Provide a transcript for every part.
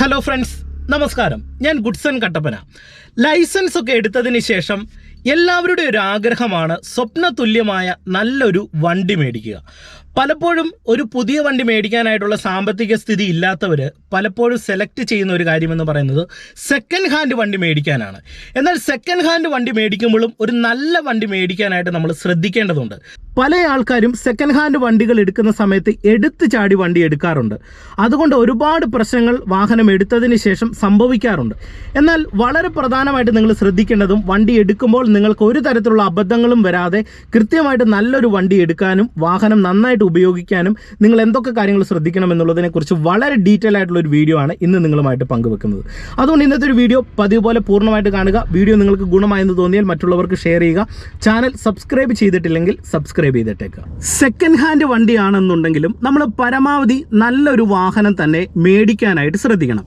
Hello friends നമസ്കാരം. ഞാൻ Goodson Kattappana. Licence ഒക്കെ എടുത്തതിന് ശേഷം എല്ലാവരുടെയും ഒരു ആഗ്രഹമാണ് സ്വപ്ന തുല്യമായ നല്ലൊരു വണ്ടി മേടിക്കുക. പലപ്പോഴും ഒരു പുതിയ വണ്ടി മേടിക്കാനായിട്ടുള്ള സാമ്പത്തിക സ്ഥിതി ഇല്ലാത്തവർ പലപ്പോഴും സെലക്ട് ചെയ്യുന്ന ഒരു കാര്യമെന്ന് പറയുന്നത് സെക്കൻഡ് ഹാൻഡ് വണ്ടി മേടിക്കാനാണ്. എന്നാൽ സെക്കൻഡ് ഹാൻഡ് വണ്ടി മേടിക്കുമ്പോഴും ഒരു നല്ല വണ്ടി മേടിക്കാനായിട്ട് നമ്മൾ ശ്രദ്ധിക്കേണ്ടതുണ്ട്. പല ആൾക്കാരും സെക്കൻഡ് ഹാൻഡ് വണ്ടികൾ എടുക്കുന്ന സമയത്ത് എടുത്തു ചാടി വണ്ടി എടുക്കാറുണ്ട്. അതുകൊണ്ട് ഒരുപാട് പ്രശ്നങ്ങൾ വാഹനം എടുത്തതിന് ശേഷം സംഭവിക്കാറുണ്ട്. എന്നാൽ വളരെ പ്രധാനമായിട്ട് നിങ്ങൾ ശ്രദ്ധിക്കേണ്ടതും വണ്ടി എടുക്കുമ്പോൾ നിങ്ങൾക്ക് ഒരു തരത്തിലുള്ള അബദ്ധങ്ങളും വരാതെ കൃത്യമായിട്ട് നല്ലൊരു വണ്ടി എടുക്കാനും വാഹനം നന്നായിട്ട് ഉപയോഗിക്കാനും നിങ്ങൾ എന്തൊക്കെ കാര്യങ്ങൾ ശ്രദ്ധിക്കണം എന്നുള്ളതിനെക്കുറിച്ച് വളരെ ഡീറ്റെയിൽ ആയിട്ടുള്ള ഒരു വീഡിയോ ആണ് ഇന്ന് നിങ്ങളുമായിട്ട് പങ്കുവെക്കുന്നത്. അതുകൊണ്ട് ഇന്നത്തെ ഒരു വീഡിയോ പതിവ് പോലെ പൂർണമായിട്ട് കാണുക. വീഡിയോ നിങ്ങൾക്ക് ഗുണമായെന്ന് തോന്നിയാൽ മറ്റുള്ളവർക്ക് ഷെയർ ചെയ്യുക. ചാനൽ സബ്സ്ക്രൈബ് ചെയ്തിട്ടില്ലെങ്കിൽ സബ്സ്ക്രൈബ് ചെയ്തിട്ടേക്കുക. സെക്കൻഡ് ഹാൻഡ് വണ്ടിയാണെന്നുണ്ടെങ്കിലും നമ്മൾ പരമാവധി നല്ലൊരു വാഹനം തന്നെ മേടിക്കാനായിട്ട് ശ്രദ്ധിക്കണം.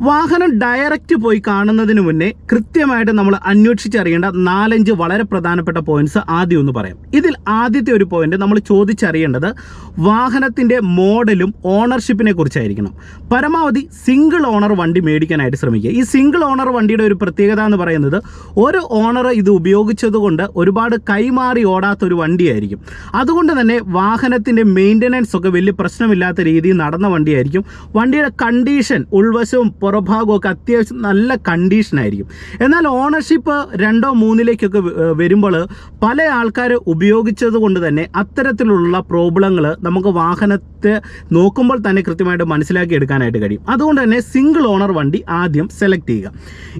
വാഹനം ഡയറക്റ്റ് പോയി കാണുന്നതിന് മുന്നേ കൃത്യമായിട്ട് നമ്മൾ അന്വേഷിച്ചറിയേണ്ട നാലഞ്ച് വളരെ പ്രധാനപ്പെട്ട പോയിന്റ്സ് ആദ്യം ഒന്ന് പറയാം. ഇതിൽ ആദ്യത്തെ ഒരു പോയിന്റ് നമ്മൾ ചോദിച്ചറിയേണ്ടത് വാഹനത്തിന്റെ മോഡലും ഓണർഷിപ്പിനെ കുറിച്ചായിരിക്കണം. പരമാവധി സിംഗിൾ ഓണർ വണ്ടി മേടിക്കാനായിട്ട് ശ്രമിക്കുക. ഈ സിംഗിൾ ഓണർ വണ്ടിയുടെ ഒരു പ്രത്യേകത എന്ന് പറയുന്നത് ഒരു ഓണർ ഇത് ഉപയോഗിച്ചതുകൊണ്ട് ഒരുപാട് കൈമാറി ഓടാത്ത ഒരു വണ്ടിയായിരിക്കും. അതുകൊണ്ട് തന്നെ വാഹനത്തിന്റെ മെയിന്റനൻസ് ഒക്കെ വലിയ പ്രശ്നമില്ലാത്ത രീതിയിൽ നടന്ന വണ്ടിയായിരിക്കും. വണ്ടിയുടെ കണ്ടീഷൻ ഉൾവശവും പുറഭാഗവും ഒക്കെ അത്യാവശ്യം നല്ല കണ്ടീഷനായിരിക്കും എന്നാൽ ഓണർഷിപ്പ് രണ്ടോ മൂന്നിലേക്കൊക്കെ വരുമ്പോൾ പല ആൾക്കാർ ഉപയോഗിച്ചത് കൊണ്ട് തന്നെ അത്തരത്തിലുള്ള പ്രോബ്ലങ്ങൾ നമുക്ക് വാഹനത്തെ നോക്കുമ്പോൾ തന്നെ കൃത്യമായിട്ട് മനസ്സിലാക്കി എടുക്കാനായിട്ട് കഴിയും. അതുകൊണ്ട് തന്നെ സിംഗിൾ ഓണർ വണ്ടി ആദ്യം സെലക്ട് ചെയ്യുക.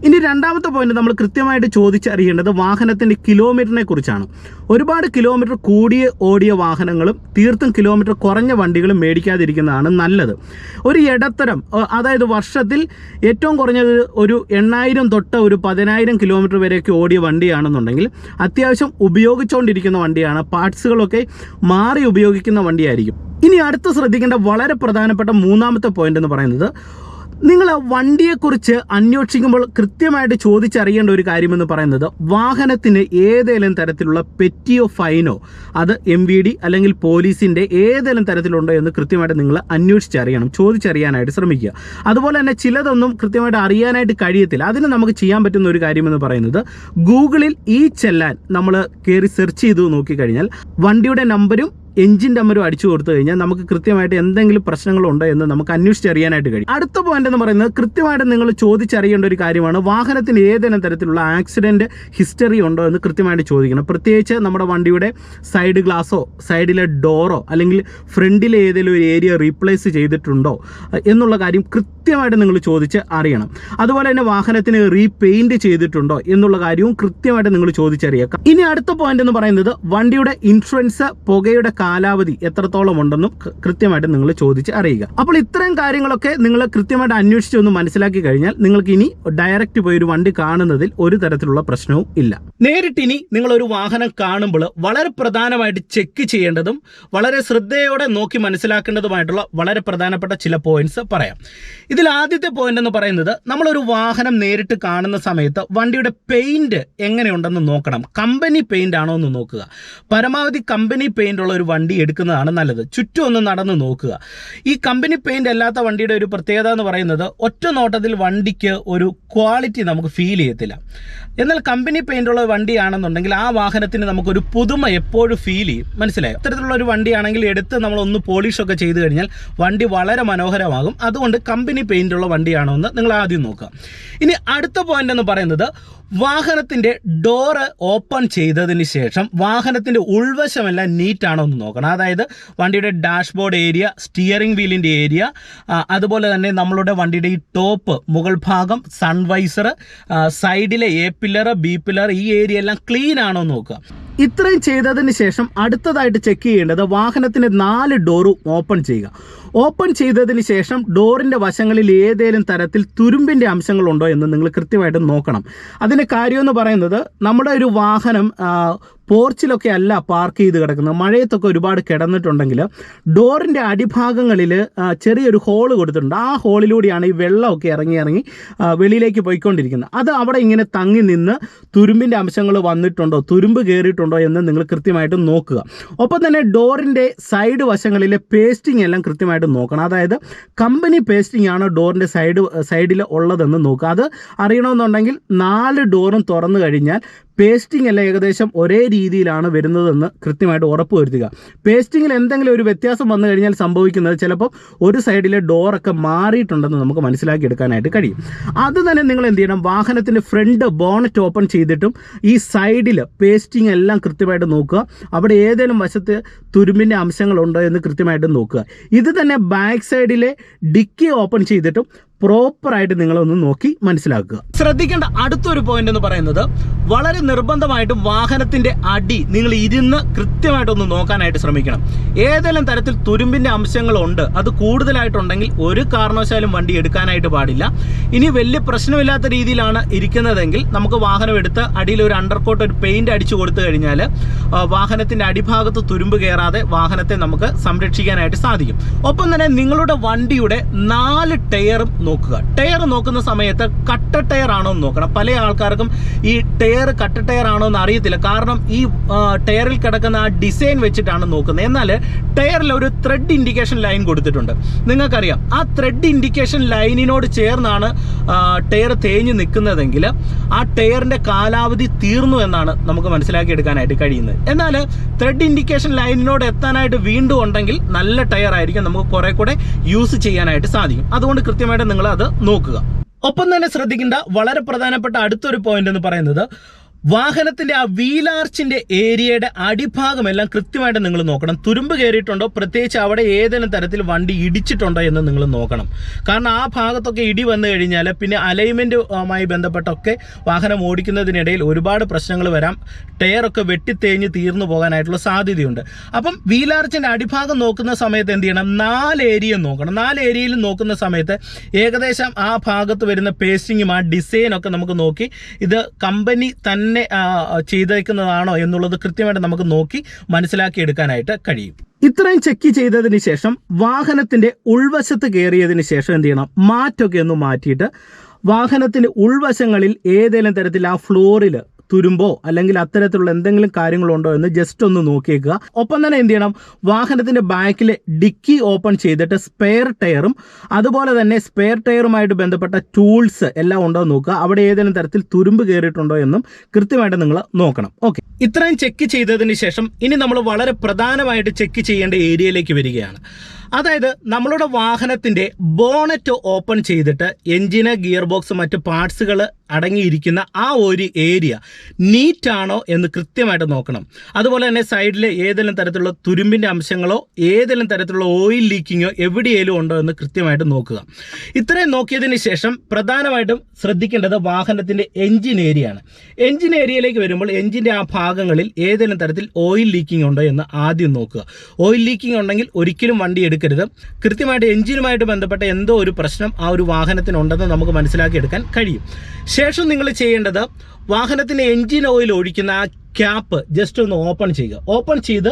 ഇനി രണ്ടാമത്തെ പോയിന്റ് നമ്മൾ കൃത്യമായിട്ട് ചോദിച്ചറിയേണ്ടത് വാഹനത്തിന്റെ കിലോമീറ്ററിനെ കുറിച്ചാണ്. ഒരുപാട് കിലോമീറ്റർ കൂടിയ ഓടിയ വാഹനങ്ങളും തീർത്തും കിലോമീറ്റർ കുറഞ്ഞ വണ്ടികളും മേടിക്കാതിരിക്കുന്നതാണ് നല്ലത്. ഒരു ഇടത്തരം അതായത് വർഷത്തിൽ ഏറ്റവും കുറഞ്ഞത് ഒരു എണ്ണായിരം തൊട്ട് ഒരു പതിനായിരം കിലോമീറ്റർ വരെയൊക്കെ ഓടിയ വണ്ടിയാണെന്നുണ്ടെങ്കിൽ അത്യാവശ്യം ഉപയോഗിച്ചുകൊണ്ടിരിക്കുന്ന വണ്ടിയാണ്. പാർട്സുകളൊക്കെ മാറി ഉപയോഗിക്കുന്ന വണ്ടിയായിരിക്കും. ഇനി അടുത്ത് ശ്രദ്ധിക്കേണ്ട വളരെ പ്രധാനപ്പെട്ട മൂന്നാമത്തെ പോയിന്റ് എന്ന് പറയുന്നത് നിങ്ങൾ വണ്ടിയെക്കുറിച്ച് അന്വേഷിക്കുമ്പോൾ കൃത്യമായിട്ട് ചോദിച്ചറിയേണ്ട ഒരു കാര്യമെന്ന് പറയുന്നത് വാഹനത്തിന് ഏതെങ്കിലും തരത്തിലുള്ള പെറ്റിയോ ഫൈനോ അത് എം വി ഡി അല്ലെങ്കിൽ പോലീസിന്റെ ഏതെങ്കിലും തരത്തിലുണ്ടോ എന്ന് കൃത്യമായിട്ട് നിങ്ങൾ അന്വേഷിച്ചറിയണം ചോദിച്ചറിയാനായിട്ട് ശ്രമിക്കുക. അതുപോലെ തന്നെ ചിലതൊന്നും കൃത്യമായിട്ട് അറിയാനായിട്ട് കഴിയത്തില്ല. അതിന് നമുക്ക് ചെയ്യാൻ പറ്റുന്ന ഒരു കാര്യമെന്ന് പറയുന്നത് ഗൂഗിളിൽ ഈ ചെല്ലാൻ നമ്മൾ കയറി സെർച്ച് ചെയ്ത് നോക്കിക്കഴിഞ്ഞാൽ വണ്ടിയുടെ നമ്പരും എഞ്ചിൻ ടമ്മരും അടിച്ചു കൊടുത്തു കഴിഞ്ഞാൽ നമുക്ക് കൃത്യമായിട്ട് എന്തെങ്കിലും പ്രശ്നങ്ങളുണ്ടോ എന്ന് നമുക്ക് അന്വേഷിച്ചറിയാനായിട്ട് കഴിയും. അടുത്ത പോയിന്റ് എന്ന് പറയുന്നത് കൃത്യമായിട്ട് നിങ്ങൾ ചോദിച്ചറിയേണ്ട ഒരു കാര്യമാണ്. വാഹനത്തിന് ഏതെങ്കിലും തരത്തിലുള്ള ആക്സിഡന്റ് ഹിസ്റ്ററി ഉണ്ടോ എന്ന് കൃത്യമായിട്ട് ചോദിക്കണം. പ്രത്യേകിച്ച് നമ്മുടെ വണ്ടിയുടെ സൈഡ് ഗ്ലാസോ സൈഡിലെ ഡോറോ അല്ലെങ്കിൽ ഫ്രണ്ടിലെ ഏതെങ്കിലും ഒരു ഏരിയ റീപ്ലേസ് ചെയ്തിട്ടുണ്ടോ എന്നുള്ള കാര്യം കൃത്യമായിട്ട് നിങ്ങൾ ചോദിച്ച് അറിയണം. അതുപോലെ തന്നെ വാഹനത്തിന് റീപെയിന്റ് ചെയ്തിട്ടുണ്ടോ എന്നുള്ള കാര്യവും കൃത്യമായിട്ട് നിങ്ങൾ ചോദിച്ചറിയാം ഇനി അടുത്ത പോയിന്റ് എന്ന് പറയുന്നത് വണ്ടിയുടെ ഇൻഷുറൻസ് പുകയുടെ കാലാവധി എത്രത്തോളം ഉണ്ടെന്നും കൃത്യമായിട്ട് നിങ്ങൾ ചോദിച്ച് അറിയുക. അപ്പോൾ ഇത്രയും കാര്യങ്ങളൊക്കെ നിങ്ങൾ കൃത്യമായിട്ട് അന്വേഷിച്ച് ഒന്ന് മനസ്സിലാക്കി കഴിഞ്ഞാൽ നിങ്ങൾക്ക് ഇനി ഡയറക്റ്റ് പോയി ഒരു വണ്ടി കാണുന്നതിൽ ഒരു തരത്തിലുള്ള പ്രശ്നവും ഇല്ല. നേരിട്ടിനി നിങ്ങൾ ഒരു വാഹനം കാണുമ്പോൾ വളരെ പ്രധാനമായിട്ട് ചെക്ക് ചെയ്യേണ്ടതും വളരെ ശ്രദ്ധയോടെ നോക്കി മനസ്സിലാക്കേണ്ടതുമായിട്ടുള്ള വളരെ പ്രധാനപ്പെട്ട ചില പോയിന്റ്സ് പറയാം. ഇതിൽ ആദ്യത്തെ പോയിന്റ് എന്ന് പറയുന്നത് നമ്മളൊരു വാഹനം നേരിട്ട് കാണുന്ന സമയത്ത് വണ്ടിയുടെ പെയിന്റ് എങ്ങനെയുണ്ടെന്ന് നോക്കണം. കമ്പനി പെയിന്റ് ആണോ എന്ന് നോക്കുക. പരമാവധി കമ്പനി പെയിന്റ് ഉള്ള ഒരു വണ്ടി എടുക്കുന്നതാണ് നല്ലത്. ചുറ്റും ഒന്ന് നടന്ന് നോക്കുക. ഈ കമ്പനി പെയിന്റ് അല്ലാത്ത വണ്ടിയുടെ ഒരു പ്രത്യേകത എന്ന് പറയുന്നത് ഒറ്റ നോട്ടത്തിൽ വണ്ടിക്ക് ഒരു ക്വാളിറ്റി നമുക്ക് ഫീൽ ചെയ്യത്തില്ല. എന്നാൽ കമ്പനി പെയിന്റ് ഉള്ള വണ്ടിയാണെന്നുണ്ടെങ്കിൽ ആ വാഹനത്തിന് നമുക്കൊരു പുതുമ എപ്പോഴും ഫീൽ ചെയ്യും. മനസ്സിലായോ? അത്തരത്തിലുള്ള ഒരു വണ്ടിയാണെങ്കിൽ എടുത്ത് പോളിഷ് ഒക്കെ ചെയ്ത് കഴിഞ്ഞാൽ വണ്ടി വളരെ മനോഹരമാകും. അതുകൊണ്ട് കമ്പനി പെയിന്റ് ഉള്ള വണ്ടിയാണോ എന്ന് നിങ്ങൾ ആദ്യം നോക്കുക. ഇനി അടുത്ത പോയിന്റ് എന്ന് പറയുന്നത് വാഹനത്തിന്റെ ഡോറ് ഓപ്പൺ ചെയ്തതിന് ശേഷം വാഹനത്തിന്റെ ഉൾവശമെല്ലാം നീറ്റാണോ എന്ന് നോക്കണം. അതായത് വണ്ടിയുടെ ഡാഷ്ബോർഡ് ഏരിയ സ്റ്റിയറിംഗ് വീലിന്റെ ഏരിയ അതുപോലെ തന്നെ നമ്മളുടെ വണ്ടിയുടെ ഈ ടോപ്പ് മുകൾ ഭാഗം സൺവൈസർ സൈഡിലെ എ പില്ലർ ബി പില്ലർ ഈ ഏരിയ എല്ലാം ക്ലീൻ ആണോ എന്ന് നോക്കുക. ഇത്രയും ചെയ്തതിന് ശേഷം അടുത്തതായിട്ട് ചെക്ക് ചെയ്യേണ്ടത് വാഹനത്തിന്റെ നാല് ഡോറും ഓപ്പൺ ചെയ്യുക. ഓപ്പൺ ചെയ്തതിന് ശേഷം ഡോറിന്റെ വശങ്ങളിൽ ഏതെങ്കിലും തരത്തിൽ തുരുമ്പിന്റെ അംശങ്ങളുണ്ടോ എന്ന് നിങ്ങൾ കൃത്യമായിട്ട് നോക്കണം. അതിന് കാര്യമെന്ന് പറയുന്നത് നമ്മുടെ ഒരു വാഹനം പോർച്ചിലൊക്കെ അല്ല പാർക്ക് ചെയ്ത് കിടക്കുന്നത്. മഴയത്തൊക്കെ ഒരുപാട് കിടന്നിട്ടുണ്ടെങ്കിൽ ഡോറിന്റെ അടിഭാഗങ്ങളിൽ ചെറിയൊരു ഹോൾ കൊടുത്തിട്ടുണ്ട്. ആ ഹോളിലൂടെയാണ് ഈ വെള്ളമൊക്കെ ഇറങ്ങി ഇറങ്ങി വെളിയിലേക്ക് പോയിക്കൊണ്ടിരിക്കുന്നത്. അത് അവിടെ ഇങ്ങനെ തങ്ങി നിന്ന് തുരുമ്പിന്റെ അംശങ്ങൾ വന്നിട്ടുണ്ടോ തുരുമ്പ് കയറിയിട്ടുണ്ടോ എന്ന് നിങ്ങൾ കൃത്യമായിട്ട് നോക്കുക. ഒപ്പം തന്നെ ഡോറിന്റെ സൈഡ് വശങ്ങളിലെ പേസ്റ്റിംഗ് എല്ലാം കൃത്യമായിട്ട് കൃത്യമായിട്ട് നോക്കണം. അതായത് കമ്പനി പേസ്റ്റിംഗ് ആണ് ഡോറിന്റെ സൈഡ് സൈഡിൽ ഉള്ളതെന്ന് നോക്കുക. അത് അറിയണമെന്നുണ്ടെങ്കിൽ നാല് ഡോറും തുറന്നു കഴിഞ്ഞാൽ പേസ്റ്റിംഗ് എല്ലാം ഏകദേശം ഒരേ രീതിയിലാണ് വരുന്നതെന്ന് കൃത്യമായിട്ട് ഉറപ്പ് വരുത്തുക. പേസ്റ്റിങ്ങിൽ എന്തെങ്കിലും ഒരു വ്യത്യാസം വന്നു കഴിഞ്ഞാൽ സംഭവിക്കുന്നത് ചിലപ്പോൾ ഒരു സൈഡിലെ ഡോറൊക്കെ മാറിയിട്ടുണ്ടെന്ന് നമുക്ക് മനസ്സിലാക്കി എടുക്കാനായിട്ട് കഴിയും. അത് തന്നെ നിങ്ങൾ എന്ത് ചെയ്യണം? വാഹനത്തിന്റെ ഫ്രണ്ട് ബോണറ്റ് ഓപ്പൺ ചെയ്തിട്ടും ഈ സൈഡിൽ പേസ്റ്റിംഗ് എല്ലാം കൃത്യമായിട്ട് നോക്കുക. അവിടെ ഏതെങ്കിലും വശത്ത് തുരുമ്പിന്റെ അംശങ്ങളുണ്ടോ എന്ന് കൃത്യമായിട്ട് നോക്കുക. ഇത് തന്നെ ബാക്ക് സൈഡിലെ ഡിക്കി ഓപ്പൺ ചെയ്തിട്ടും പ്രോപ്പറായിട്ട് നിങ്ങളൊന്ന് നോക്കി മനസ്സിലാക്കുക. ശ്രദ്ധിക്കേണ്ട അടുത്തൊരു പോയിന്റ് എന്ന് പറയുന്നത് വളരെ നിർബന്ധമായിട്ടും വാഹനത്തിന്റെ അടി നിങ്ങൾ ഇരുന്ന് കൃത്യമായിട്ടൊന്ന് നോക്കാനായിട്ട് ശ്രമിക്കണം. ഏതെല്ലാം തരത്തിൽ തുരുമ്പിന്റെ അംശങ്ങളുണ്ട് അത് കൂടുതലായിട്ടുണ്ടെങ്കിൽ ഒരു കാരണവശാലും വണ്ടി എടുക്കാനായിട്ട് പാടില്ല. ഇനി വലിയ പ്രശ്നമില്ലാത്ത രീതിയിലാണ് ഇരിക്കുന്നതെങ്കിൽ നമുക്ക് വാഹനം എടുത്ത് അടിയിൽ ഒരു അണ്ടർകോട്ട് ഒരു പെയിന്റ് അടിച്ചു കൊടുത്തു കഴിഞ്ഞാൽ വാഹനത്തിന്റെ അടിഭാഗത്ത് തുരുമ്പ് കയറാതെ വാഹനത്തെ നമുക്ക് സംരക്ഷിക്കാനായിട്ട് സാധിക്കും. ഒപ്പം തന്നെ നിങ്ങളുടെ വണ്ടിയുടെ നാല് ടയറും നോക്കുക. ടയർ നോക്കുന്ന സമയത്ത് കട്ട ടയർ ആണോ എന്ന് നോക്കണം. പല ആൾക്കാർക്കും ഈ ടയർ കട്ട ടയർ ആണോ എന്ന് അറിയത്തില്ല. കാരണം ഈ ടയറിൽ കിടക്കുന്ന ആ ഡിസൈൻ വെച്ചിട്ടാണ് നോക്കുന്നത്. എന്നാൽ ടയറിൽ ഒരു ത്രെഡ് ഇൻഡിക്കേഷൻ ലൈൻ കൊടുത്തിട്ടുണ്ട്. നിങ്ങൾക്കറിയാം. ആ ത്രെഡ് ഇൻഡിക്കേഷൻ ലൈനിനോട് ചേർന്നാണ് ടയർ തേഞ്ഞ് നിൽക്കുന്നതെങ്കിൽ ആ ടയറിന്റെ കാലാവധി തീർന്നു എന്നാണ് നമുക്ക് മനസ്സിലാക്കിയെടുക്കാനായിട്ട് കഴിയുന്നത്. എന്നാൽ ത്രെഡ് ഇൻഡിക്കേഷൻ ലൈനിനോട് എത്താനായിട്ട് വീണ്ടും ഉണ്ടെങ്കിൽ നല്ല ടയർ ആയിരിക്കും നമുക്ക് കുറെ കൂടെ യൂസ് ചെയ്യാനായിട്ട് സാധിക്കും. അതുകൊണ്ട് കൃത്യമായിട്ട് നിങ്ങൾ അത് നോക്കുക. ഒപ്പം തന്നെ ശ്രദ്ധിക്കേണ്ട വളരെ പ്രധാനപ്പെട്ട അടുത്തൊരു പോയിന്റ് എന്ന് പറയുന്നത് വാഹനത്തിന്റെ ആ വീലാർച്ചിന്റെ ഏരിയയുടെ അടിഭാഗമെല്ലാം കൃത്യമായിട്ട് നിങ്ങൾ നോക്കണം. തുരുമ്പ് കയറിയിട്ടുണ്ടോ? പ്രത്യേകിച്ച് അവിടെ ഏതെങ്കിലും തരത്തിൽ വണ്ടി ഇടിച്ചിട്ടുണ്ടോ എന്ന് നിങ്ങൾ നോക്കണം. കാരണം ആ ഭാഗത്തൊക്കെ ഇടി വന്നു കഴിഞ്ഞാൽ പിന്നെ അലൈൻമെന്റുമായി ബന്ധപ്പെട്ടൊക്കെ വാഹനം ഓടിക്കുന്നതിനിടയിൽ ഒരുപാട് പ്രശ്നങ്ങൾ വരാം. ടയറൊക്കെ വെട്ടിത്തേഞ്ഞ് തീർന്നു പോകാനായിട്ടുള്ള സാധ്യതയുണ്ട്. അപ്പം വീലാർച്ചിന്റെ അടിഭാഗം നോക്കുന്ന സമയത്ത് എന്ത് ചെയ്യണം? നാല് ഏരിയ നോക്കണം. നാല് ഏരിയയിൽ നോക്കുന്ന സമയത്ത് ഏകദേശം ആ ഭാഗത്ത് വരുന്ന പേസ്റ്റിങ്ങും ആ ഡിസൈനൊക്കെ നമുക്ക് നോക്കി ഇത് കമ്പനി തന്നെ ആ, ചെയ്തേക്കുന്നതാണോ എന്നുള്ളത് കൃത്യമായിട്ട് നമുക്ക് നോക്കി മനസ്സിലാക്കി എടുക്കാനായിട്ട് കഴിയും. ഇത്രയും ചെക്ക് ചെയ്തതിന് ശേഷം വാഹനത്തിന്റെ ഉൾവശത്ത് കയറിയതിന് ശേഷം എന്ത് ചെയ്യണം? മാറ്റൊക്കെ ഒന്ന് മാറ്റിയിട്ട് വാഹനത്തിന്റെ ഉൾവശങ്ങളിൽ ഏതെങ്കിലും തരത്തിൽ ആ ഫ്ലോറിൽ തുരുമ്പോ അല്ലെങ്കിൽ അത്തരത്തിലുള്ള എന്തെങ്കിലും കാര്യങ്ങളുണ്ടോ എന്ന് ജസ്റ്റ് ഒന്ന് നോക്കിയേക്കുക. ഒപ്പം തന്നെ എന്ത് ചെയ്യണം? വാഹനത്തിന്റെ ബാക്കിൽ ഡിക്കി ഓപ്പൺ ചെയ്തിട്ട് സ്പെയർ ടയറും അതുപോലെ തന്നെ സ്പെയർ ടയറുമായിട്ട് ബന്ധപ്പെട്ട ടൂൾസ് എല്ലാം ഉണ്ടോ എന്ന് നോക്കുക. അവിടെ ഏതെങ്കിലും തരത്തിൽ തുരുമ്പ് കയറിയിട്ടുണ്ടോ എന്നും കൃത്യമായിട്ട് നിങ്ങൾ നോക്കണം. ഓക്കെ ഇത്രയും ചെക്ക് ചെയ്തതിന് ശേഷം ഇനി നമ്മൾ വളരെ പ്രധാനമായിട്ട് ചെക്ക് ചെയ്യേണ്ട ഏരിയയിലേക്ക് വരികയാണ്. അതായത് നമ്മളുടെ വാഹനത്തിന്റെ ബോണറ്റ് ഓപ്പൺ ചെയ്തിട്ട് എഞ്ചിന് ഗിയർ ബോക്സ് മറ്റ് പാർട്സുകൾ അടങ്ങിയിരിക്കുന്ന ആ ഒരു ഏരിയ നീറ്റാണോ ആണോ എന്ന് കൃത്യമായിട്ട് നോക്കണം. അതുപോലെ തന്നെ സൈഡിലെ ഏതെങ്കിലും തരത്തിലുള്ള തുരുമ്പിന്റെ അംശങ്ങളോ ഏതെങ്കിലും തരത്തിലുള്ള ഓയിൽ ലീക്കിങ്ങോ എവിടെയെങ്കിലും ഉണ്ടോ എന്ന് കൃത്യമായിട്ട് നോക്കുക. ഇത്രയും നോക്കിയതിന് ശേഷം പ്രധാനമായിട്ടും ശ്രദ്ധിക്കേണ്ടത് വാഹനത്തിന്റെ എഞ്ചിൻ ഏരിയയാണ്. എഞ്ചിൻ ഏരിയയിലേക്ക് വരുമ്പോൾ എഞ്ചിന്റെ ആ ഭാഗങ്ങളിൽ ഏതെങ്കിലും തരത്തിൽ ഓയിൽ ലീക്കിംഗ് ഉണ്ടോ എന്ന് ആദ്യം നോക്കുക. ഓയിൽ ലീക്കിംഗ് ഉണ്ടെങ്കിൽ ഒരിക്കലും വണ്ടി എടുക്കരുത് കൃത്യമായിട്ട് എഞ്ചിനുമായിട്ട് ബന്ധപ്പെട്ട എന്തോ ഒരു പ്രശ്നം ആ ഒരു വാഹനത്തിനുണ്ടെന്ന് നമുക്ക് മനസ്സിലാക്കി എടുക്കാൻ കഴിയും. ശേഷം നിങ്ങൾ ചെയ്യേണ്ടത് വാഹനത്തിന് എഞ്ചിൻ ഓയിൽ ഒഴിക്കുന്ന ആ ക്യാപ്പ് ജസ്റ്റ് ഒന്ന് ഓപ്പൺ ചെയ്യുക. ഓപ്പൺ ചെയ്ത്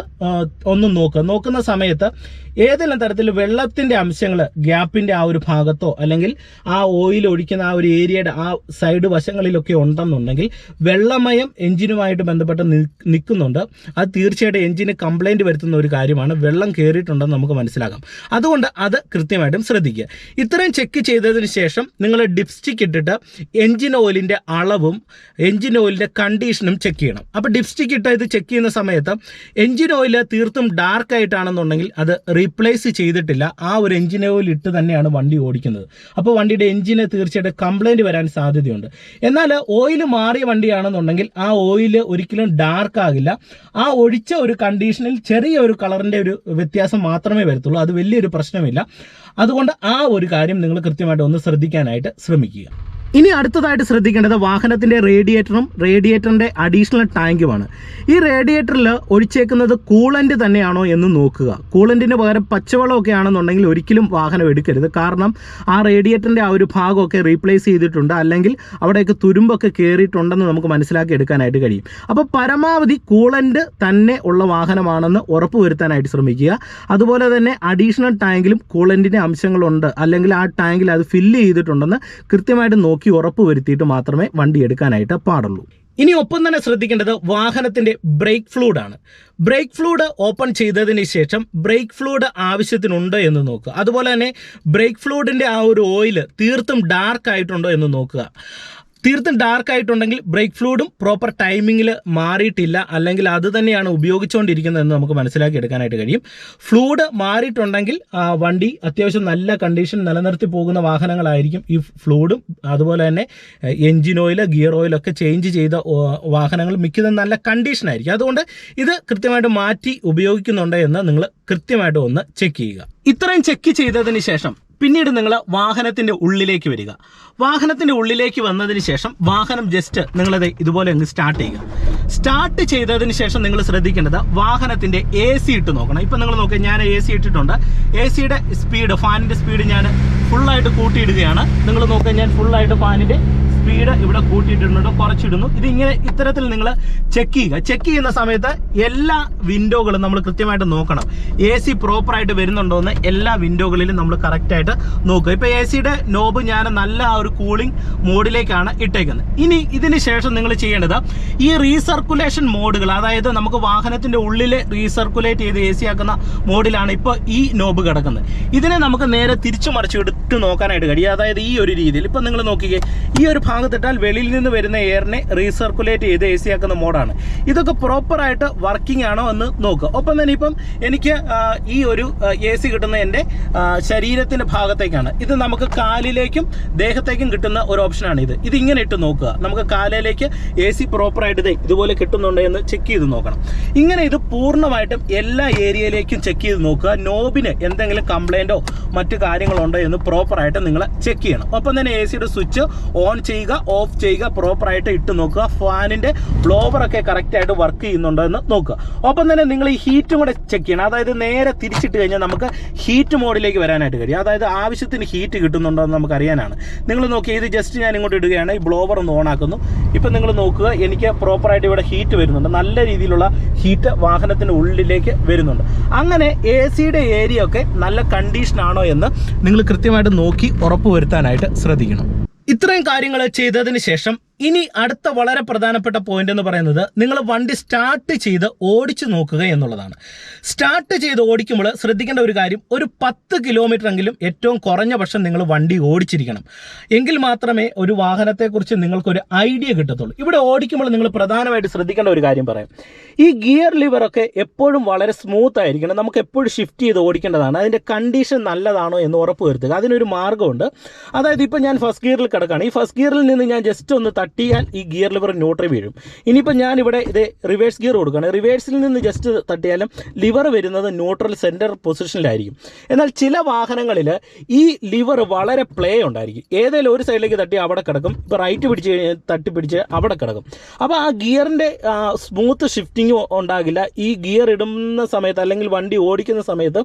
ഒന്ന് നോക്കുക. നോക്കുന്ന സമയത്ത് ഏതെല്ലാം തരത്തിൽ വെള്ളത്തിന്റെ അംശങ്ങൾ ഗ്യാപ്പിന്റെ ആ ഒരു ഭാഗത്തോ അല്ലെങ്കിൽ ആ ഓയിൽ ഒഴിക്കുന്ന ആ ഒരു ഏരിയയുടെ ആ സൈഡ് വശങ്ങളിലൊക്കെ ഉണ്ടെന്നുണ്ടെങ്കിൽ വെള്ളമയം എഞ്ചിനുമായിട്ട് ബന്ധപ്പെട്ട് നിൽക്കുന്നുണ്ട്. അത് തീർച്ചയായിട്ടും എഞ്ചിന് കംപ്ലൈന്റ് വരുത്തുന്ന ഒരു കാര്യമാണ്. വെള്ളം കയറിയിട്ടുണ്ടെന്ന് നമുക്ക് മനസ്സിലാക്കാം. അതുകൊണ്ട് അത് കൃത്യമായിട്ടും ശ്രദ്ധിക്കുക. ഇത്രയും ചെക്ക് ചെയ്തതിന് ശേഷം നിങ്ങൾ ഡിപ്സ്റ്റിക്ക് ഇട്ടിട്ട് എഞ്ചിൻ ഓയിലിന്റെ അളവും എഞ്ചിൻ ഓയിലിന്റെ കണ്ടീഷനും ചെക്ക് ചെയ്യണം. ഡിപ്സ്റ്റിക് ഇട്ട് ഇത് ചെക്ക് ചെയ്യുന്ന സമയത്ത് എഞ്ചിൻ ഓയിൽ തീർത്തും ഡാർക്ക് ആയിട്ടാണെന്നുണ്ടെങ്കിൽ അത് റീപ്ലേസ് ചെയ്തിട്ടില്ല. ആ ഒരു എഞ്ചിൻ ഓയിൽ ഇട്ട് തന്നെയാണ് വണ്ടി ഓടിക്കുന്നത്. അപ്പോൾ വണ്ടിയുടെ എഞ്ചിന് തീർച്ചയായിട്ടും കംപ്ലൈന്റ് വരാൻ സാധ്യതയുണ്ട്. എന്നാൽ ഓയിൽ മാറിയ വണ്ടിയാണെന്നുണ്ടെങ്കിൽ ആ ഓയിൽ ഒരിക്കലും ഡാർക്ക് ആകില്ല. ആ ഒഴിച്ച ഒരു കണ്ടീഷനിൽ ചെറിയ ഒരു കളറിന്റെ ഒരു വ്യത്യാസം മാത്രമേ വരത്തുള്ളൂ. അത് വലിയൊരു പ്രശ്നമില്ല. അതുകൊണ്ട് ആ ഒരു കാര്യം നിങ്ങൾ കൃത്യമായിട്ട് ഒന്ന് ശ്രദ്ധിക്കാനായിട്ട് ശ്രമിക്കുക. ഇനി അടുത്തതായിട്ട് ശ്രദ്ധിക്കേണ്ടത് വാഹനത്തിന്റെ റേഡിയേറ്ററും റേഡിയേറ്ററിന്റെ അഡീഷണൽ ടാങ്കുമാണ്. ഈ റേഡിയേറ്ററിൽ ഒഴിച്ചേക്കുന്നത് കൂളന്റ് തന്നെയാണോ എന്ന് നോക്കുക. കൂളന്റിന് പകരം പച്ചവെള്ളമൊക്കെ ആണെന്നുണ്ടെങ്കിൽ ഒരിക്കലും വാഹനം എടുക്കരുത്. കാരണം ആ റേഡിയേറ്ററിന്റെ ആ ഒരു ഭാഗമൊക്കെ റീപ്ലേസ് ചെയ്തിട്ടുണ്ട്. അല്ലെങ്കിൽ അവിടെയൊക്കെ തുരുമ്പൊക്കെ കയറിയിട്ടുണ്ടെന്ന് നമുക്ക് മനസ്സിലാക്കി എടുക്കാനായിട്ട് കഴിയും. അപ്പോൾ പരമാവധി കൂളന്റ് തന്നെ ഉള്ള വാഹനമാണെന്ന് ഉറപ്പ് വരുത്താനായിട്ട് ശ്രമിക്കുക. അതുപോലെ തന്നെ അഡീഷണൽ ടാങ്കിലും കൂളന്റിന്റെ അംശങ്ങളുണ്ട്. അല്ലെങ്കിൽ ആ ടാങ്കിൽ അത് ഫില്ല് ചെയ്തിട്ടുണ്ടെന്ന് കൃത്യമായിട്ട് നോക്കി ഉറപ്പ് വരുത്തിയിട്ട് മാത്രമേ വണ്ടി എടുക്കാനായിട്ട് പാടുള്ളൂ. ഇനി ഒപ്പം തന്നെ ശ്രദ്ധിക്കേണ്ടത് വാഹനത്തിന്റെ ബ്രേക്ക് ഫ്ലൂഡ് ആണ്. ബ്രേക്ക് ഫ്ലൂഡ് ഓപ്പൺ ചെയ്തതിന് ശേഷം ബ്രേക്ക് ഫ്ലൂഡ് ആവശ്യത്തിനുണ്ടോ എന്ന് നോക്കുക. അതുപോലെ തന്നെ ബ്രേക്ക് ഫ്ലൂഡിന്റെ ആ ഒരു ഓയിൽ തീർത്തും ഡാർക്ക് ആയിട്ടുണ്ടോ എന്ന് നോക്കുക. തീർത്തും ഡാർക്ക് ആയിട്ടുണ്ടെങ്കിൽ ബ്രേക്ക് ഫ്ലൂഡും പ്രോപ്പർ ടൈമിങ്ങിൽ മാറിയിട്ടില്ല. അല്ലെങ്കിൽ അത് തന്നെയാണ് ഉപയോഗിച്ചുകൊണ്ടിരിക്കുന്നതെന്ന് നമുക്ക് മനസ്സിലാക്കി എടുക്കാനായിട്ട് കഴിയും. ഫ്ലൂഡ് മാറിയിട്ടുണ്ടെങ്കിൽ വണ്ടി അത്യാവശ്യം നല്ല കണ്ടീഷൻ നിലനിർത്തി പോകുന്ന വാഹനങ്ങളായിരിക്കും ഈ ഫ്ലൂഡും അതുപോലെ തന്നെ എൻജിൻ ഓയിൽ ഗിയർ ഓയിലൊക്കെ ചേഞ്ച് ചെയ്ത വാഹനങ്ങൾ മിക്കതും നല്ല കണ്ടീഷനായിരിക്കും അതുകൊണ്ട് ഇത് കൃത്യമായിട്ട് മാറ്റി ഉപയോഗിക്കുന്നുണ്ടോ എന്ന് നിങ്ങൾ കൃത്യമായിട്ട് ഒന്ന് ചെക്ക് ചെയ്യുക. ഇത്രയും ചെക്ക് ചെയ്തതിന് ശേഷം പിന്നീട് നിങ്ങൾ വാഹനത്തിന്റെ ഉള്ളിലേക്ക് വരിക. വാഹനത്തിന്റെ ഉള്ളിലേക്ക് വന്നതിന് ശേഷം വാഹനം ജസ്റ്റ് നിങ്ങളത് ഇതുപോലെ അങ്ങ് സ്റ്റാർട്ട് ചെയ്യുക. സ്റ്റാർട്ട് ചെയ്തതിന് ശേഷം നിങ്ങൾ ശ്രദ്ധിക്കേണ്ടത് വാഹനത്തിന്റെ എ സി ഇട്ട് നോക്കണം. ഇപ്പം നിങ്ങൾ നോക്കുക ഞാൻ എ സി ഇട്ടിട്ടുണ്ട്. എ സിയുടെ സ്പീഡ് ഫാനിന്റെ സ്പീഡ് ഞാൻ ഫുള്ളായിട്ട് കൂട്ടിയിടുകയാണ്. നിങ്ങൾ നോക്കുക ഞാൻ ഫുള്ളായിട്ട് ഫാനിന്റെ സ്പീഡ് ഇവിടെ കൂട്ടിയിട്ടുണ്ട് കുറച്ചിടുന്നു. ഇതിങ്ങനെ ഇത്തരത്തിൽ നിങ്ങൾ ചെക്ക് ചെയ്യുക. ചെക്ക് ചെയ്യുന്ന സമയത്ത് എല്ലാ വിൻഡോകളും നമ്മൾ കൃത്യമായിട്ട് നോക്കണം. എ സി പ്രോപ്പറായിട്ട് വരുന്നുണ്ടോ എന്ന് എല്ലാ വിൻഡോകളിലും നമ്മൾ കറക്റ്റായിട്ട് നോക്കുക. ഇപ്പോൾ എ സിയുടെ നോബ് ഞാൻ നല്ല ആ ഒരു കൂളിംഗ് മോഡിലേക്കാണ് ഇട്ടേക്കുന്നത്. ഇനി ഇതിന് ശേഷം നിങ്ങൾ ചെയ്യേണ്ടത് ഈ റീസർക്കുലേഷൻ മോഡുകൾ അതായത് നമുക്ക് വാഹനത്തിന്റെ ഉള്ളിൽ റീസർക്കുലേറ്റ് ചെയ്ത് എ സി ആക്കുന്ന മോഡിലാണ് ഇപ്പോൾ ഈ നോബ് കിടക്കുന്നത്. ഇതിനെ നമുക്ക് നേരെ തിരിച്ചു മറിച്ച് എടുത്ത് നോക്കാനായിട്ട് കഴിയും. അതായത് ഈ ഒരു രീതിയിൽ. ഇപ്പം നിങ്ങൾ നോക്കിക്കേ ഈ ഒരു ഭാഗത്തിട്ടാൽ വെളിയിൽ നിന്ന് വരുന്ന എയറിനെ റീസർക്കുലേറ്റ് ചെയ്ത് എ സി ആക്കുന്ന മോഡാണ്. ഇതൊക്കെ പ്രോപ്പറായിട്ട് വർക്കിംഗ് ആണോ എന്ന് നോക്കുക. ഒപ്പം തന്നെ ഇപ്പം എനിക്ക് ഈ ഒരു എ സി കിട്ടുന്ന എന്റെ ശരീരത്തിന്റെ ഭാഗത്തേക്കാണ്. ഇത് നമുക്ക് കാലിലേക്കും ദേഹത്തേക്കും കിട്ടുന്ന ഒരു ഓപ്ഷനാണ് ഇത്. ഇത് ഇങ്ങനെ ഇട്ട് നോക്കുക. നമുക്ക് കാലിലേക്ക് എ സി പ്രോപ്പറായിട്ട് ഇത് ഇതുപോലെ കിട്ടുന്നുണ്ടോ എന്ന് ചെക്ക് ചെയ്ത് നോക്കണം. ഇങ്ങനെ ഇത് പൂർണമായിട്ടും എല്ലാ ഏരിയയിലേക്കും ചെക്ക് ചെയ്ത് നോക്കുക. നോബിന് എന്തെങ്കിലും കംപ്ലൈന്റോ മറ്റു കാര്യങ്ങളുണ്ടോ എന്ന് പ്രോപ്പറായിട്ട് നിങ്ങൾ ചെക്ക് ചെയ്യണം. ഒപ്പം തന്നെ എ സിയുടെ സ്വിച്ച് ഓൺ ചെയ്യുക ഓഫ് ചെയ്യുക പ്രോപ്പറായിട്ട് ഇട്ട് നോക്കുക. ഫാനിന്റെ ബ്ലോവറൊക്കെ കറക്റ്റായിട്ട് വർക്ക് ചെയ്യുന്നുണ്ടോ എന്ന് നോക്കുക. ഒപ്പം തന്നെ നിങ്ങൾ ഈ ഹീറ്റും കൂടെ ചെക്ക് ചെയ്യണം. അതായത് നേരെ തിരിച്ചിട്ട് കഴിഞ്ഞാൽ നമുക്ക് ഹീറ്റ് മോഡിലേക്ക് വരാനായിട്ട് കഴിയും. അതായത് ആവശ്യത്തിന് ഹീറ്റ് കിട്ടുന്നുണ്ടോ എന്ന് നമുക്ക് അറിയാനാണ്. നിങ്ങൾ നോക്കി ഇത് ജസ്റ്റ് ഞാൻ ഇങ്ങോട്ട് ഇടുകയാണ്. ഈ ബ്ലോവർ ഒന്ന് ഓൺ ആക്കുന്നു. ഇപ്പം നിങ്ങൾ നോക്കുക എനിക്ക് പ്രോപ്പറായിട്ട് ഇവിടെ ഹീറ്റ് വരുന്നുണ്ട്. നല്ല രീതിയിലുള്ള ഹീറ്റ് വാഹനത്തിന്റെ ഉള്ളിലേക്ക് വരുന്നുണ്ട്. അങ്ങനെ എ സിയുടെ ഏരിയ ഒക്കെ നല്ല കണ്ടീഷനാണോ എന്ന് നിങ്ങൾ കൃത്യമായിട്ട് നോക്കി ഉറപ്പ് വരുത്താനായിട്ട് ശ്രദ്ധിക്കണം. ഇത്രയും കാര്യങ്ങൾ ചെയ്തതിന് ശേഷം ഇനി അടുത്ത വളരെ പ്രധാനപ്പെട്ട പോയിന്റ് എന്ന് പറയുന്നത് നിങ്ങൾ വണ്ടി സ്റ്റാർട്ട് ചെയ്ത് ഓടിച്ചു നോക്കുക എന്നുള്ളതാണ്. സ്റ്റാർട്ട് ചെയ്ത് ഓടിക്കുമ്പോൾ ശ്രദ്ധിക്കേണ്ട ഒരു കാര്യം ഒരു പത്ത് കിലോമീറ്റർ എങ്കിലും ഏറ്റവും കുറഞ്ഞ പക്ഷം നിങ്ങൾ വണ്ടി ഓടിച്ചിരിക്കണം. എങ്കിൽ മാത്രമേ ഒരു വാഹനത്തെക്കുറിച്ച് നിങ്ങൾക്കൊരു ഐഡിയ കിട്ടത്തുള്ളൂ. ഇവിടെ ഓടിക്കുമ്പോൾ നിങ്ങൾ പ്രധാനമായിട്ട് ശ്രദ്ധിക്കേണ്ട ഒരു കാര്യം പറയാം. ഈ ഗിയർ ലിവറൊക്കെ എപ്പോഴും വളരെ സ്മൂത്ത് ആയിരിക്കണം. നമുക്ക് എപ്പോഴും ഷിഫ്റ്റ് ചെയ്ത് ഓടിക്കേണ്ടതാണ്. അതിന്റെ കണ്ടീഷൻ നല്ലതാണോ എന്ന് ഉറപ്പ് വരുത്തുക അതിനൊരു മാർഗമുണ്ട് അതായത് ഇപ്പോൾ ഞാൻ ഫസ്റ്റ് ഗിയറിൽ കിടക്കുകയാണ് ഈ ഫസ്റ്റ് ഗിയറിൽ നിന്ന് ഞാൻ ജസ്റ്റ് ഒന്ന് തട്ടിയാൽ ഈ ഗിയർ ലിവർ ന്യൂട്രൽ വീഴും. ഇനിയിപ്പോൾ ഞാനിവിടെ ഇത് റിവേഴ്സ് ഗിയർ കൊടുക്കുകയാണ്. റിവേഴ്സിൽ നിന്ന് ജസ്റ്റ് തട്ടിയാലും ലിവർ വരുന്നത് ന്യൂട്രൽ സെന്റർ പൊസിഷനിലായിരിക്കും എന്നാൽ ചില വാഹനങ്ങളിൽ ഈ ലിവർ വളരെ പ്ലേ ഉണ്ടായിരിക്കും. ഏതെങ്കിലും ഒരു സൈഡിലേക്ക് തട്ടി അവിടെ കിടക്കും. ഇപ്പോൾ റൈറ്റ് പിടിച്ച് തട്ടി പിടിച്ച് അവിടെ കിടക്കും. അപ്പോൾ ആ ഗിയറിന്റെ സ്മൂത്ത് ഷിഫ്റ്റിംഗ് ഉണ്ടാകില്ല. ഈ ഗിയർ ഇടുന്ന സമയത്ത് അല്ലെങ്കിൽ വണ്ടി ഓടിക്കുന്ന സമയത്ത്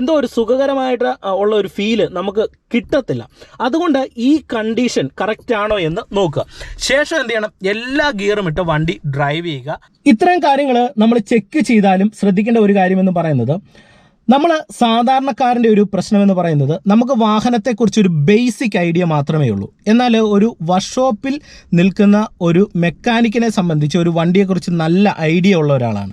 എന്തോ ഒരു സുഖകരമായിട്ട് ഉള്ള ഒരു ഫീൽ നമുക്ക് കിട്ടത്തില്ല. അതുകൊണ്ട് ഈ കണ്ടീഷൻ കറക്റ്റ് ആണോ എന്ന് നോക്കുക. ശേഷം എന്ത് ചെയ്യണം? എല്ലാ ഗിയറും ഇട്ട് വണ്ടി ഡ്രൈവ് ചെയ്യുക. ഇത്തരം കാര്യങ്ങൾ നമ്മൾ ചെക്ക് ചെയ്താലും ശ്രദ്ധിക്കേണ്ട ഒരു കാര്യമെന്ന് പറയുന്നത് നമ്മൾ സാധാരണക്കാരന്റെ ഒരു പ്രശ്നമെന്ന് പറയുന്നത് നമുക്ക് വാഹനത്തെക്കുറിച്ച് ഒരു ബേസിക് ഐഡിയ മാത്രമേ ഉള്ളൂ. എന്നാൽ ഒരു വർക്ക്ഷോപ്പിൽ നിൽക്കുന്ന ഒരു മെക്കാനിക്കിനെ സംബന്ധിച്ച് ഒരു വണ്ടിയെക്കുറിച്ച് നല്ല ഐഡിയ ഉള്ള ഒരാളാണ്.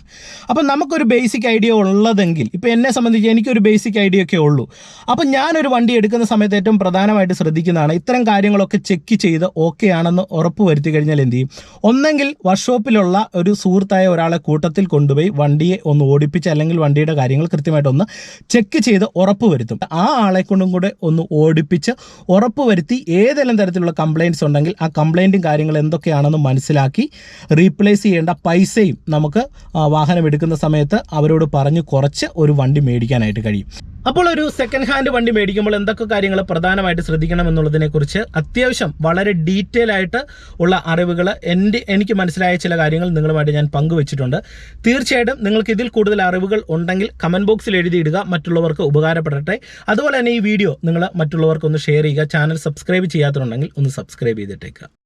അപ്പം നമുക്കൊരു ബേസിക് ഐഡിയ ഉള്ളതെങ്കിൽ ഇപ്പം എന്നെ സംബന്ധിച്ച് എനിക്കൊരു ബേസിക് ഐഡിയ ഒക്കെ ഉള്ളൂ. അപ്പം ഞാനൊരു വണ്ടി എടുക്കുന്ന സമയത്ത് ഏറ്റവും പ്രധാനമായിട്ട് ശ്രദ്ധിക്കുന്നതാണ് ഇത്തരം കാര്യങ്ങളൊക്കെ ചെക്ക് ചെയ്ത് ഓക്കെ ആണെന്ന് ഉറപ്പ് വരുത്തി കഴിഞ്ഞാൽ എന്ത് ചെയ്യും? ഒന്നെങ്കിൽ വർക്ക്ഷോപ്പിലുള്ള ഒരു സുഹൃത്തായ ഒരാളെ കൂട്ടത്തിൽ കൊണ്ടുപോയി വണ്ടിയെ ഒന്ന് ഓടിപ്പിച്ച് അല്ലെങ്കിൽ വണ്ടിയുടെ കാര്യങ്ങൾ കൃത്യമായിട്ട് ചെക്ക് ചെയ്ത് ഉറപ്പ് വരുത്തും. ആ ആളെ കൊണ്ടും കൂടെ ഒന്ന് ഓടിപ്പിച്ച് ഉറപ്പ് വരുത്തി ഏതെല്ലാം തരത്തിലുള്ള കംപ്ലയിന്റ്സ് ഉണ്ടെങ്കിൽ ആ കംപ്ലയിന്റും കാര്യങ്ങൾ എന്തൊക്കെയാണെന്ന് മനസ്സിലാക്കി റീപ്ലേസ് ചെയ്യേണ്ട പൈസയും നമുക്ക് വാഹനം എടുക്കുന്ന സമയത്ത് അവരോട് പറഞ്ഞ് കുറച്ച് ഒരു വണ്ടി മേടിക്കാനായിട്ട് കഴിയും. അപ്പോൾ ഒരു സെക്കൻഡ് ഹാൻഡ് വണ്ടി മേടിക്കുമ്പോൾ എന്തൊക്കെ കാര്യങ്ങൾ പ്രധാനമായിട്ട് ശ്രദ്ധിക്കണം എന്നുള്ളതിനെ കുറിച്ച് അത്യാവശ്യം വളരെ ഡീറ്റെയിൽ ആയിട്ട് ഉള്ള അറിവുകൾ എന്റെ എനിക്ക് മനസ്സിലായ ചില കാര്യങ്ങൾ നിങ്ങളുമായിട്ട് ഞാൻ പങ്കുവച്ചിട്ടുണ്ട്. തീർച്ചയായിട്ടും നിങ്ങൾക്ക് ഇതിൽ കൂടുതൽ അറിവുകൾ ഉണ്ടെങ്കിൽ കമന്റ് ബോക്സിൽ എഴുതിയിടുക മറ്റുള്ളവർക്ക് ഉപകാരപ്പെടട്ടെ. അതുപോലെ തന്നെ ഈ വീഡിയോ നിങ്ങൾ മറ്റുള്ളവർക്ക് ഒന്ന് ഷെയർ ചെയ്യുക ചാനൽ സബ്സ്ക്രൈബ് ചെയ്യാത്തതുണ്ടെങ്കിൽ ഒന്ന് സബ്സ്ക്രൈബ് ചെയ്തിട്ടേക്കുക